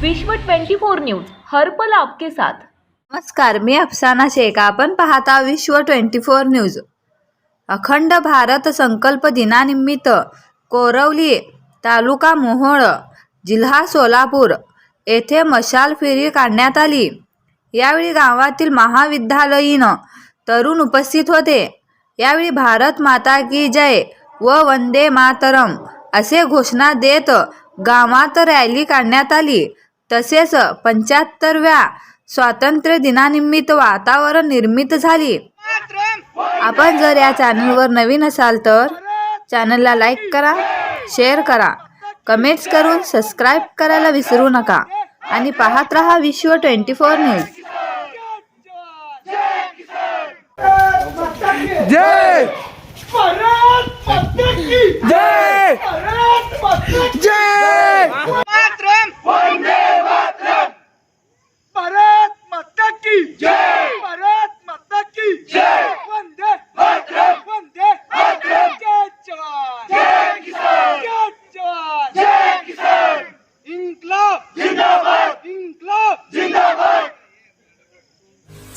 विश्व 24 न्यूज हर्पल आपके साथ. नमस्कार मी अफसाना शेख. आपण पाहता विश्व ट्वेंटी फोर न्यूज. अखंड भारत संकल्प दिनानिमित्त कोरवली तालुका मोहोळ जिल्हा सोलापूर येथे मशाल फेरी काढण्यात आली. यावेळी गावातील महाविद्यालयीन तरुण उपस्थित होते. यावेळी भारत माता की जय व वंदे मातरम असे घोषणा देत गावात रॅली काढण्यात आली. तसेच पंच्याहत्तरव्या स्वातंत्र्य दिनानिमित्त वातावरण निर्मित झाली. आपण जर या चॅनलवर नवीन असाल तर चॅनलला लाईक करा शेअर करा कमेंट्स करून सबस्क्राईब करायला विसरू नका आणि पाहत रहा विश्व ट्वेंटी फोर न्यूज. जय! भारत माता की जय! भारत माता की जय मातरम वंदे मातरम भारत माता की जय भारत माता की जय वंदे मातरम वंदे मातरम जय जवान जय किसान जय जवान जय किसान इन्कलाब जिंदाबाद इन्कलाब जिंदाबाद